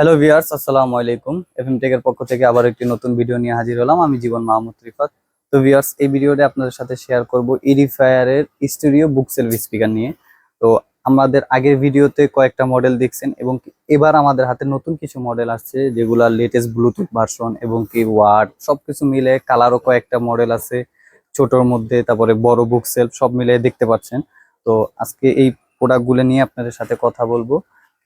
Hello viewers আসসালামু আলাইকুম। FM টেকের পক্ষ থেকে আবার একটি নতুন ভিডিও নিয়ে হাজির হলাম। আমি জীবন মাহমুদ রিফাত। তো ভিউয়ার্স এই ভিডিওতে আপনাদের সাথে শেয়ার করব ইডিফায়ারের স্টুডিও বুক সেলফ স্পিকার নিয়ে। তো আমাদের আগের ভিডিওতে কয়েকটা মডেল দেখছেন এবং এবার আমাদের হাতে নতুন কিছু মডেল আসছে, যেগুলা লেটেস্ট ব্লুটুথ ভার্সন এবং কি ওয়ার্ড সবকিছু মিলে কালারও কয়েকটা মডেল আছে। ছোটর মধ্যে, তারপরে বড় বুক সেলফ সব মিলে দেখতে পাচ্ছেন। তো আজকে এই প্রোডাক্টগুলো নিয়ে আপনাদের সাথে কথা বলব।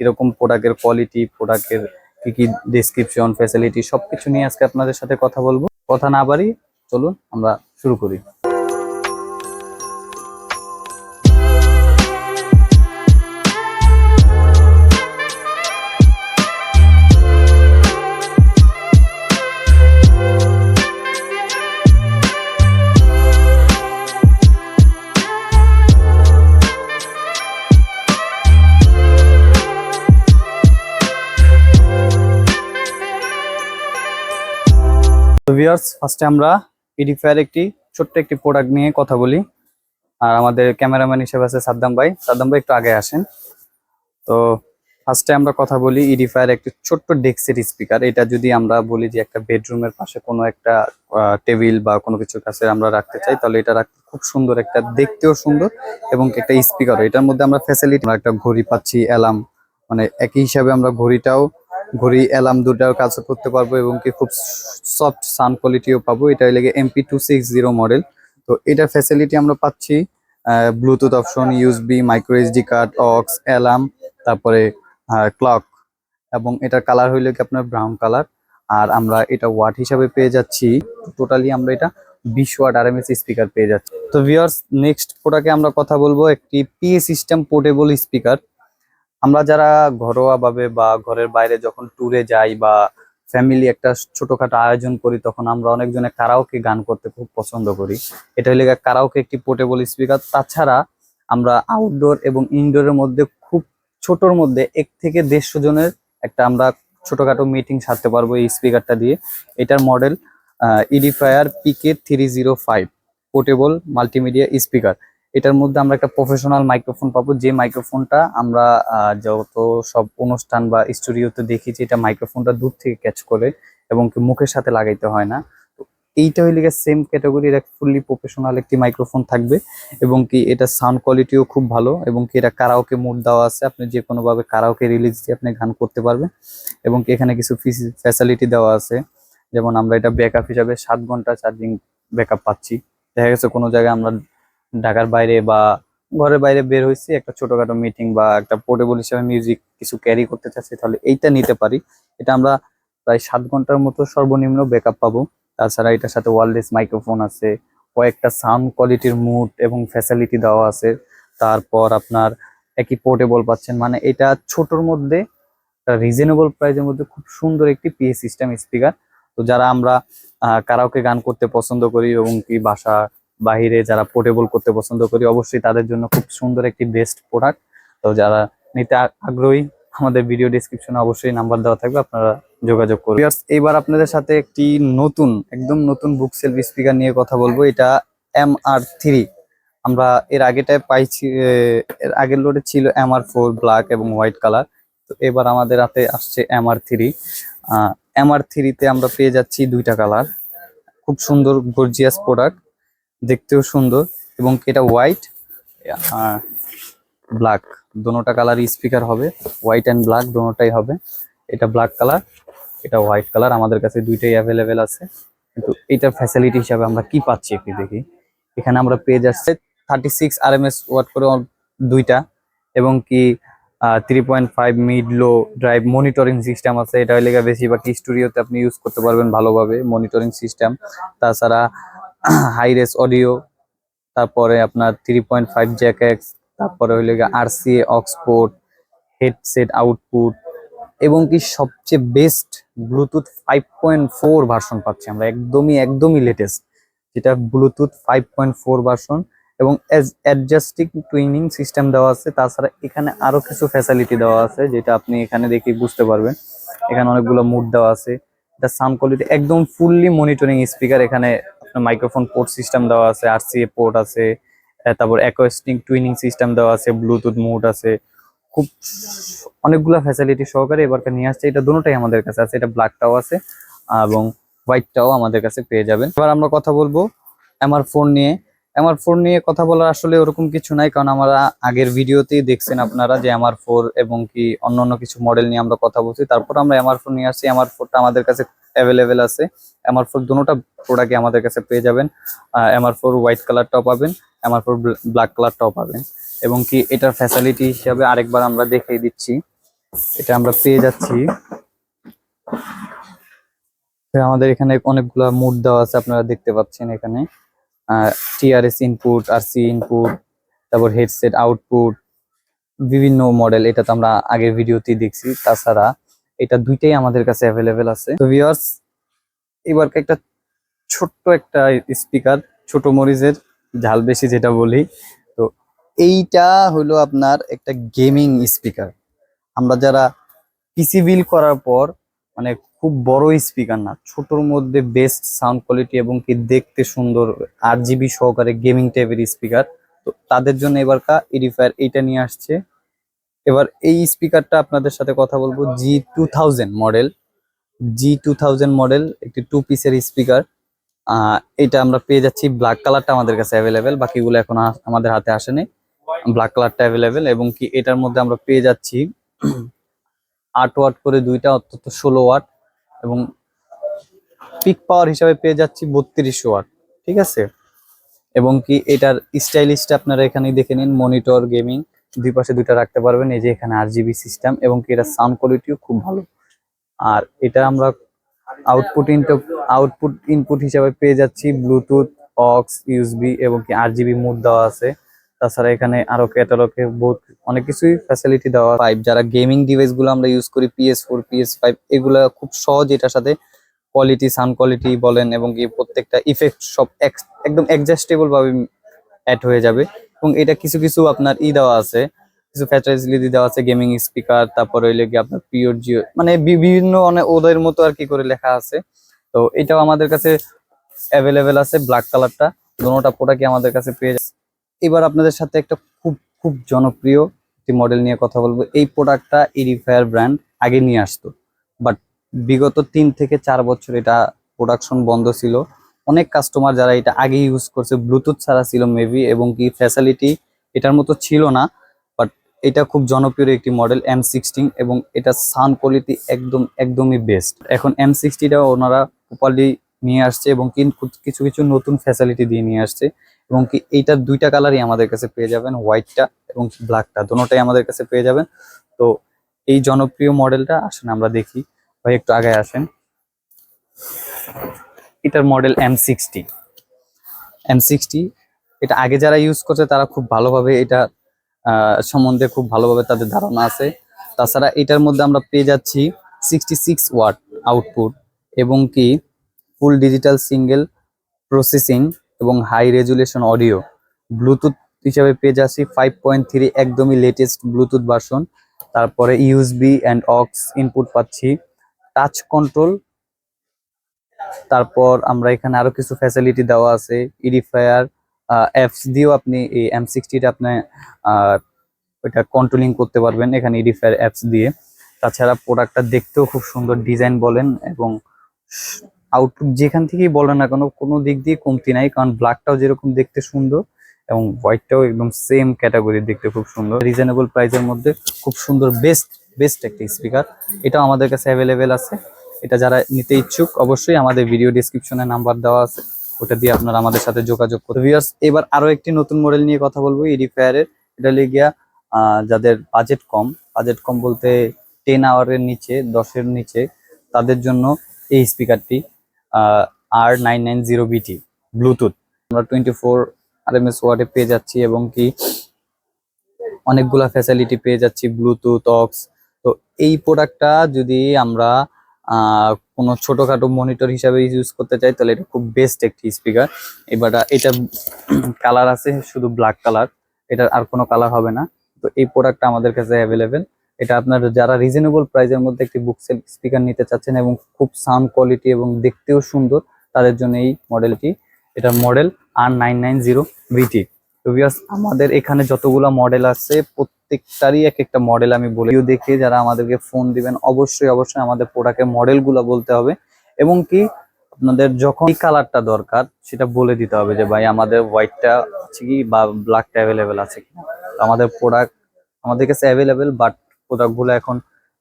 কীরকম প্রোডাক্টের কোয়ালিটি প্রোডাক্টের কি কি ডিসক্রিপশন ফ্যাসিলিটি সবকিছু নিয়ে আজকে আপনাদের সাথে কথা বলব। কথা না বাড়ি চলুন আমরা শুরু করি। ভিউয়ার্স ফার্স্টে আমরা ইডিফায়ার একটি ছোট্ট একটি প্রোডাক্ট নিয়ে কথা বলি। আর আমাদের ক্যামেরাম্যান হিসেবে আছে সাদ্দাম ভাই। সাদ্দাম ভাই একটু আগে আসেন। তো ফার্স্টে আমরা কথা বলি ইডিফায়ার একটি ছোট্ট ডেস্কের স্পিকার এটা যদি আমরা বলি যে একটা বেডরুমের পাশে কোনো একটা টেবিল বা কোনো কিছুর কাছে আমরা রাখতে চাই, তাহলে এটা রাখতে খুব সুন্দর একটা, দেখতেও সুন্দর এবং একটা স্পিকার এটার মধ্যে আমরা ফ্যাসিলিটি আমরা একটা ঘড়ি পাচ্ছি অ্যালার্ম মানে একই হিসাবে আমরা ঘড়িটাও ঘড়ি অ্যালার্ম দুটাও কাজ করতে পারব এবং কি খুব সফট সাউন্ড কোয়ালিটিও পাবো। এটা লেগে MP two six zero model তো এটার ফ্যাসিলিটি আমরা পাচ্ছি Bluetooth option USB micro SD card aux alarm তারপরে ক্লক এবং এটার কালার হইলে কি আপনার ব্রাউন কালার আর আমরা এটা ওয়াট হিসাবে পেয়ে যাচ্ছি। টোটালি আমরা এটা বিশ ওয়াট আরএমএস স্পিকার পেয়ে যাচ্ছি। তো ভিউয়ার্স নেক্সট প্রোডাক্টে আমরা কথা বলব, একটি পিএ সিস্টেম পোর্টেবল স্পিকার আমরা যারা ঘরোয়া ভাবে বা ঘরের বাইরে যখন ট্যুরে যাই বা ফ্যামিলি একটা ছোটখাটো আয়োজন করি, তখন আমরা অনেকজনে কারাওকে গান করতে খুব পছন্দ করি। এটা হলে কারাওকে একটি পোর্টেবল স্পিকার তাছাড়া আমরা আউটডোর এবং ইনডোরের মধ্যে খুব ছোটর মধ্যে এক থেকে দেড়শো জনের একটা আমরা ছোটখাটো মিটিং সারতে পারব এই স্পিকারটা দিয়ে। এটার model Edifier PK three zero five portable multimedia speaker এটার মধ্যে আমরা একটা প্রফেশনাল মাইক্রোফোন পাবো, যে মাইক্রোফোনটা আমরা যত সব অনুষ্ঠান বা স্টুডিওতে দেখি যে এটা মাইক্রোফোনটা দূর থেকে ক্যাচ করে এবং কি মুখের সাথে লাগাইতে হয় না। এইটা হইলে সেম ক্যাটাগরির এক ফুললি প্রফেশনাল একটি মাইক্রোফোন থাকবে এবং কি এটা সাউন্ড কোয়ালিটিও খুব ভালো এবং কি এটা কারাওকে মোড দেওয়া আছে। আপনি যে কোনো ভাবে কারাওকে রিলিজ দিয়ে আপনি গান করতে পারবেন এবং কি এখানে কিছু ফ্যাসিলিটি দেওয়া আছে। যেমন আমরা এটা ব্যাকআপ হিসাবে সাত ঘণ্টা চার্জিং ব্যাকআপ পাচ্ছি। দেখা গেছে কোনো জায়গায় আমরা ঢাকার বাইরে বা ঘরের বাইরে বের হয়েছি, একটা ছোটখাটো মিটিং বা একটা পোর্টেবল হিসেবে মিউজিক কিছু ক্যারি করতে চাচ্ছি, তাহলে এইটা নিতে পারি। এটা আমরা প্রায় সাত ঘণ্টার মতো সর্বনিম্ন ব্যাকআপ পাবো। তাছাড়া এটার সাথে ওয়ারলেস মাইক্রোফোন আছে, কয়েকটা সাউন্ড কোয়ালিটির মুড এবং ফ্যাসিলিটি দেওয়া আছে। তারপর আপনার একই পোর্টেবল পাচ্ছেন মানে এটা ছোটর মধ্যে রিজনেবল প্রাইসের মধ্যে খুব সুন্দর একটি পিএ সিস্টেম স্পিকার তো যারা আমরা কারাওকে গান করতে পছন্দ করি এবং কি বাসা বাহিরে যারা পোর্টেবল করতে পছন্দ করি অবশ্যই তাদের জন্য খুব সুন্দর একটি বেস্ট প্রোডাক্ট তো যারা নিতে আগ্রহী আমাদের ভিডিও ডিসক্রিপশনে অবশ্যই নাম্বার দেওয়া থাকবে আপনারা যোগাযোগ Viewers, এইবার আপনাদের সাথে একটি নতুন একদম নতুন বুক সেলফ স্পিকার নিয়ে কথা বলব। এটা এম আর থ্রি আমরা এর আগেটায় পাইছি এর আগের লোডে ছিল এম আর ফোর ব্ল্যাক এবং হোয়াইট কালার তো এবার আমাদের হাতে আসছে M R three M R থ্রিতে আমরা পেয়ে যাচ্ছি দুইটা কালার খুব সুন্দর গর্জিয়াস প্রোডাক্ট দেখতেও সুন্দর এবং এটা হোয়াইট ব্ল্যাক দোনোটা কালার স্পিকার হবে। হোয়াইট অ্যান্ড ব্ল্যাক দোনোটাই হবে। এটা ব্ল্যাক কালার এটা হোয়াইট কালার আমাদের কাছে দুইটাই অ্যাভেলেবেল আছে। কিন্তু এটার ফ্যাসিলিটি হিসাবে আমরা কি পাচ্ছি একটু দেখি। এখানে আমরা পেয়ে যাচ্ছে thirty six R M S watt করে দুইটা এবং কি three point five mid low drive monitoring system আছে। এটা হলে গিয়ে বেশিরভাগ স্টুডিওতে আপনি ইউজ করতে পারবেন ভালোভাবে মনিটরিং সিস্টেম তাছাড়া হাই রেস অডিও তারপরে আপনার থ্রি পয়েন্ট ফাইভ জ্যাক এক্স তারপরে হইলে গিয়ে আরসিএ অক্সপোর্ট হেডসেট আউটপুট এবং কি সবচেয়ে best Bluetooth five point four version পাচ্ছি আমরা, একদমই একদমই লেটেস্ট যেটা Bluetooth five point four version এবং অ্যাডজাস্টিং টুইনিং সিস্টেম দেওয়া আছে, তাছাড়া এখানে আরও কিছু ফ্যাসিলিটি দেওয়া আছে, যেটা আপনি এখানে দেখে বুঝতে পারবেন। এখানে অনেকগুলো মুড দেওয়া আছে, এটা সাউন্ড কোয়ালিটি একদম ফুললি মনিটরিং স্পিকার এখানে মাইক্রোফোন পোর্ট সিস্টেম দেওয়া আছে আর আরসিএ পোর্ট আছে তারপর অ্যাকোয়েস্টিং টুইনিং সিস্টেম দেওয়া আছে ব্লুটুথ মোড আছে। খুব অনেকগুলো ফ্যাসিলিটি সহকারে এবারকার নিয়ে আসছে। এটা দুটোটাই আমাদের কাছে আছে। এটা ব্ল্যাকটাও আছে এবং হোয়াইটটাও আমাদের কাছে পেয়ে যাবেন। এবার আমরা কথা বলব এমআর ফোন নিয়ে। এমআর ফোর নিয়ে কথা বলার আসলে ওরকম কিছু নাই, কারণ আমরা আগের ভিডিওতেই দেখছেন আপনারা যে এমআর ফোর এবং কি অন্য অন্য কিছু মডেল নিয়ে আমরা কথা বলছি। তারপর আমরা এমআর ফোর নিয়ে আসছি এমআর ফোরটা আমাদের কাছে অ্যাভেলেবেল আছে। এমআর ফোর দুটোটা প্রোডাক্টই আমাদের কাছে পেয়ে যাবেন। এমআর ফোর হোয়াইট কালারটাও পাবেন এমআর ফোর ব্ল্যাক কালারটাও পাবেন। এবং কি এটার ফ্যাসিলিটি হিসাবে আরেকবার আমরা দেখিয়ে দিচ্ছি। এটা আমরা পেয়ে যাচ্ছি। আমাদের এখানে অনেকগুলা মুড দেওয়া আছে, আপনারা দেখতে পাচ্ছেন এখানে। টিআরএস ইনপুট আরসি ইনপুট তারপর হেডসেট আউটপুট বিভিন্ন মডেল এটা তো আমরা আগের ভিডিওতেই দেখছি। তাছাড়া এটা দুইটাই আমাদের কাছে অ্যাভেলেবেল আছে। তো ভিউয়ার্স এবার একটা ছোট্ট একটা স্পিকার ছোট মরিচের ঝাল বেশি যেটা বলি। তো এইটা হলো আপনার একটা গেমিং স্পিকার আমরা যারা পিসি বিল করার পর মানে খুব বড় স্পিকার না, ছোটর মধ্যে বেস্ট সাউন্ড কোয়ালিটি এবং কি দেখতে সুন্দর আট জিবি সহকারে গেমিং টাইপের স্পিকার তো তাদের জন্য এবারকা এডিফায়ার এইটা নিয়ে আসছে। এবার এই স্পিকারটা আপনাদের সাথে কথা বলব G two thousand model G two thousand model একটি টু পিসের স্পিকার এটা আমরা পেয়ে যাচ্ছি ব্ল্যাক কালারটা আমাদের কাছে অ্যাভেলেবেল বাকিগুলো এখন আমাদের হাতে আসেনি। ব্ল্যাক কালারটা অ্যাভেলেবেল এবং কি এটার মধ্যে আমরা পেয়ে যাচ্ছি, আট ওয়াট করে দুইটা অন্তত ষোলো ওয়াট এবং পিক পাওয়ার হিসাবে পেয়ে যাচ্ছি বত্রিশ ওয়াট ঠিক আছে? এবং কি এটার স্টাইলিশটা আপনারা এখানে দেখে নিন মনিটর গেমিং দুই পাশে দুইটা রাখতে পারবেন, এই যে এখানে আর জিবি সিস্টেম এবং কি এটার সাউন্ড কোয়ালিটিও খুব ভালো। আর এটা আমরা আউটপুট ইনপুট আউটপুট ইনপুট হিসাবে পেয়ে যাচ্ছি ব্লুটুথ অক্স ইউএসবি এবং কি আর জিবি মুড দেওয়া আছে। তাছাড়া এখানে আরও ক্যাটালগে বহুত অনেক কিছুই ফ্যাসিলিটি দেওয়া পাইপ যারা গেমিং ডিভাইসগুলো আমরা ইউজ করি পিএস ফোর পিএস ফাইভ এগুলা খুব সহজ এটার সাথে কোয়ালিটি সাউন্ড কোয়ালিটি বলেন এবং কি প্রত্যেকটা ইফেক্ট সব একদম অ্যাডজাস্টেবল ভাবে অ্যাড হয়ে যাবে। এবং এটা কিছু কিছু আপনার ই দেওয়া আছে, কিছু ফ্যাচারিটি দেওয়া আছে গেমিং স্পিকার তারপর হইলে কি আপনার পিওর জিও মানে বিভিন্ন অনেক ওদের মতো আর কি করে লেখা আছে। তো এটাও আমাদের কাছে অ্যাভেলেবেল আছে ব্ল্যাক কালারটা দুটোটা প্রোডাক্টই আমাদের কাছে পেয়ে এবার আপনাদের সাথে একটা খুব খুব জনপ্রিয় একটি মডেল নিয়ে কথা বলব। এই প্রোডাক্টটা এরিফায়ার ব্র্যান্ড আগে নিয়ে আসতো। বাট বিগত তিন থেকে চার বছর এটা প্রোডাকশন বন্ধ ছিল। অনেক কাস্টমার যারা এটা আগে ইউজ করছে ব্লুটুথ ছাড়া ছিল মেবি এবং কি ফ্যাসিলিটি এটার মতো ছিল না। বাট এটা খুব জনপ্রিয় একটি মডেল এম সিক্সটিন এবং এটা সাউন্ড কোয়ালিটি একদম, একদমই বেস্ট এখন এম সিক্সটিটা ওনারা প্রপারলি নিয়ে আসছে এবং কিছু কিছু নতুন ফ্যাসিলিটি দিয়ে নিয়ে আসছে এবং কি এইটার দুইটা কালারই আমাদের কাছে পেয়ে যাবেন হোয়াইটটা এবং ব্ল্যাকটা দুটোটাই আমাদের কাছে পেয়ে যাবেন। তো এই জনপ্রিয় মডেলটা আসেন আমরা দেখি। ভাই, একটু আগে আসেন। এটার model M sixty M sixty এটা আগে যারা ইউজ করছে, তারা খুব ভালোভাবে এটা সম্বন্ধে খুব ভালোভাবে তাদের ধারণা আছে। তাছাড়া এটার মধ্যে আমরা পেয়ে যাচ্ছি সিক্সটি সিক্স ওয়াট আউটপুট এবং কি ফুল ডিজিটাল সিঙ্গেল প্রসেসিং এবং হাই রেজুলেশন অডিও ব্লুটুথ হিসাবে পেয়ে যাচ্ছি ফাইভ পয়েন্ট থ্রি একদমই লেটেস্ট ব্লুটুথ ভার্সন তারপরে ইউএসবি অ্যান্ড অক্স ইনপুট পাচ্ছি। টাচ কন্ট্রোল তারপর আমরা এখানে আরও কিছু ফ্যাসিলিটি দেওয়া আছে। ইডিফায়ার অ্যাপস দিয়েও আপনি এই এম সিক্সটিটা আপনি ওইটা কন্ট্রোলিং করতে পারবেন এখানে ইডিফায়ার অ্যাপস দিয়ে। তাছাড়া প্রোডাক্টটা দেখতেও খুব সুন্দর ডিজাইন বলেন এবং আউটপুট যেখান থেকেই বলেন না কেন, কোনো দিক দিয়ে কমতি নাই, কারণ ব্ল্যাকটাও যেরকম দেখতে সুন্দর এবং হোয়াইটটাও একদম সেম ক্যাটাগরি দেখতে খুব সুন্দর। রিজনেবল প্রাইসের মধ্যে খুব সুন্দর বেস্ট বেস্ট একটা স্পিকার এটাও আমাদের কাছে অ্যাভেলেবেল আছে। এটা যারা নিতে ইচ্ছুক, অবশ্যই আমাদের ভিডিও ডিসক্রিপশনে নাম্বার দেওয়া আছে। ওটা দিয়ে আপনারা আমাদের সাথে যোগাযোগ করতে ভিউয়ার্স এবার আরও একটি নতুন মডেল নিয়ে কথা বলব এডিফায়ারের এটা গিয়া যাদের বাজেট কম বাজেট কম বলতে টেন আওয়ারের নিচে, দশের নিচে, তাদের জন্য এই স্পিকারটি R nine nine zero BT Bluetooth আমরা twenty four R M S ওয়ার্ডে পেয়ে যাচ্ছি এবং কি অনেকগুলা ফ্যাসিলিটি পেয়ে যাচ্ছি ব্লুটুথ অক্স তো এই প্রোডাক্টটা যদি আমরা কোনো ছোটখাটো মনিটর হিসাবে ইউজ করতে চাই, তাহলে এটা খুব বেস্ট একটি স্পিকার এবার এটা কালার আছে, শুধু ব্ল্যাক কালার এটার আর কোনো কালার হবে না। তো এই প্রোডাক্টটা আমাদের কাছে অ্যাভেলেবেল এটা আপনার যারা রিজনেবল প্রাইসের মধ্যে একটি বুক স্পিকার নিতে চাচ্ছেন এবং খুব সাউন্ড কোয়ালিটি এবং দেখতেও সুন্দর, তাদের জন্য এই মডেলটি এটা model R nine nine zero VT আমাদের এখানে যতগুলা মডেল আছে, প্রত্যেকটারই এক একটা মডেল আমি বলি ভিডিও দেখে যারা আমাদেরকে ফোন দিবেন, অবশ্যই অবশ্যই আমাদের প্রোডাক্টের মডেলগুলো বলতে হবে। এবং কি, আপনাদের যখন কালারটা দরকার, সেটা বলে দিতে হবে যে, ভাই, আমাদের হোয়াইটটা আছে কি বা ব্ল্যাকটা অ্যাভেলেবেল আছে কি? আমাদের প্রোডাক্ট আমাদের কাছে অ্যাভেলেবেল বাট প্রোডাক্টগুলো এখন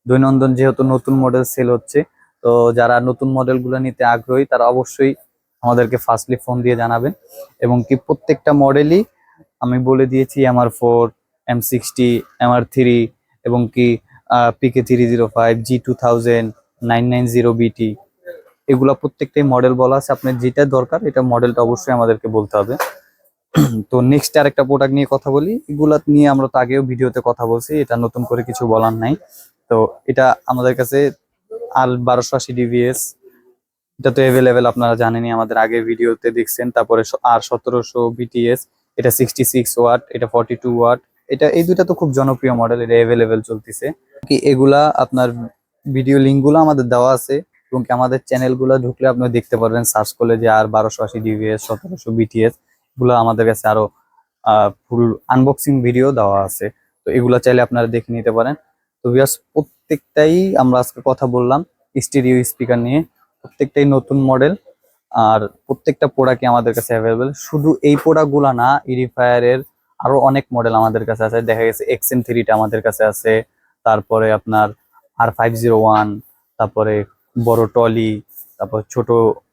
দৈনন্দিন যেহেতু নতুন মডেল সেল হচ্ছে, তো যারা নতুন মডেলগুলো নিতে আগ্রহী, তারা অবশ্যই আমাদেরকে ফার্স্টলি ফোন দিয়ে জানাবেন। এবং কি প্রত্যেকটা মডেলই আমি বলে দিয়েছি MR four M sixty MR three এবং কি PK three zero five G two thousand nine nine zero BT এগুলা প্রত্যেকটাই মডেল বলা আছে, আপনার যেটা দরকার, এটা মডেলটা অবশ্যই আমাদেরকে বলতে হবে। তো নেক্সট আরেকটা প্রোডাক্ট নিয়ে কথা বলি। এগুলা নিয়ে আমরা তো আগেও ভিডিওতে কথা বলছি, এটা নতুন করে কিছু বলার নাই। তো এটা আমাদের কাছে আর বারোশো আশি ডিভিএস এটা তো অ্যাভেলেবেল আপনারা জানেনই, আমাদের আগে ভিডিওতে দেখছেন, তারপরে আর সতেরোশো বিটিএস এটা সিক্সটি সিক্স ওয়াট এটা ফর্টি টু ওয়াট এটা এই দুইটা তো খুব জনপ্রিয় মডেল এটা অ্যাভেলেবেল চলতেছে। কি এগুলা আপনার ভিডিও লিঙ্কগুলো আমাদের দেওয়া আছে, এবং আমাদের চ্যানেলগুলো ঢুকলে আপনি দেখতে পারবেন সার্চ করলে যে আর বারোশো আশি ডিভিএস সতেরোশো বিটিএস এগুলো আমাদের কাছে আরও ফুল আনবক্সিং ভিডিও দেওয়া আছে। তো এগুলা চাইলে আপনারা দেখে নিতে পারেন। তো ভিউয়ার্স প্রত্যেকটাই আমরা আজকে কথা বললাম স্টেরিও স্পিকার নিয়ে। প্রত্যেকটাই নতুন মডেল আর প্রত্যেকটা প্রোডাক্টই আমাদের কাছে অ্যাভেলেবেল শুধু এই প্রোডাক্টগুলো না ইরিফায়ারের আরও অনেক মডেল আমাদের কাছে আছে। দেখা গেছে এক্সএন থ্রিটা আমাদের কাছে আছে। তারপরে আপনার আর ফাইভ জিরো ওয়ান তারপরে বড় টলি তারপর ছোট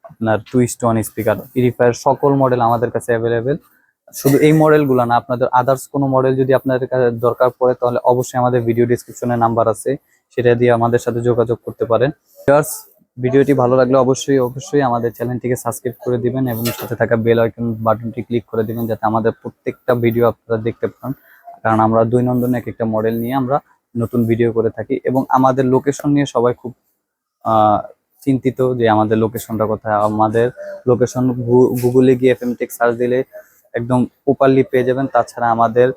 আপনার টুইস্ট ওয়ান স্পিকার ইরিফায়ার সকল মডেল আমাদের কাছে অ্যাভেলেবেল শুধু এই মডেলগুলো না, আপনাদের আদার্স কোনো মডেল যদি আপনাদের কাছে দরকার পড়ে, তাহলে অবশ্যই আমাদের ভিডিও ডিসক্রিপশনে নাম্বার আছে, সেটা দিয়ে আমাদের সাথে যোগাযোগ করতে পারেন। ভিডিওটি ভালো লাগলে অবশ্যই অবশ্যই আমাদের চ্যানেলটিকে সাবস্ক্রাইব করে দিবেন এবং সাথে থাকা বেল আইকন বাটনটি ক্লিক করে দিবেন, যাতে আমাদের প্রত্যেকটা ভিডিও আপনারা দেখতে পান। কারণ আমরা দৈনন্দিন এক একটা মডেল নিয়ে আমরা নতুন ভিডিও করে থাকি এবং আমাদের লোকেশন নিয়ে সবাই খুব চিন্তিত যে আমাদের লোকেশনটা কোথায়, আমাদের লোকেশন গুগলে গিয়ে এফএম টেক সার্চ দিলে একদম প্রপারলি পেয়ে যাবেন। তাছাড়া আমাদের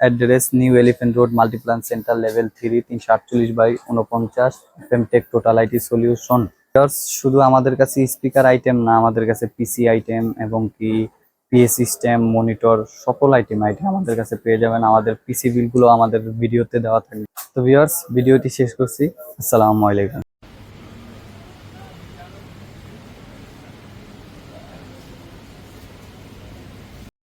address New Elephant Road Multiplan Center level three তিনশো আটচল্লিশ বাই উনপঞ্চাশ টেক টোটাল আইটি সলিউশন শুধু আমাদের কাছে স্পিকার আইটেম না, আমাদের কাছে পিসি আইটেম এবং কি পিএ সিস্টেম মনিটর সকল আইটেম আইটেম আমাদের কাছে পেয়ে যাবেন। আমাদের পিসি বিলগুলো আমাদের ভিডিওতে দেওয়া থাকবে। তো ভিউয়ার্স ভিডিওটি শেষ করছি। আসসালামু আলাইকুম।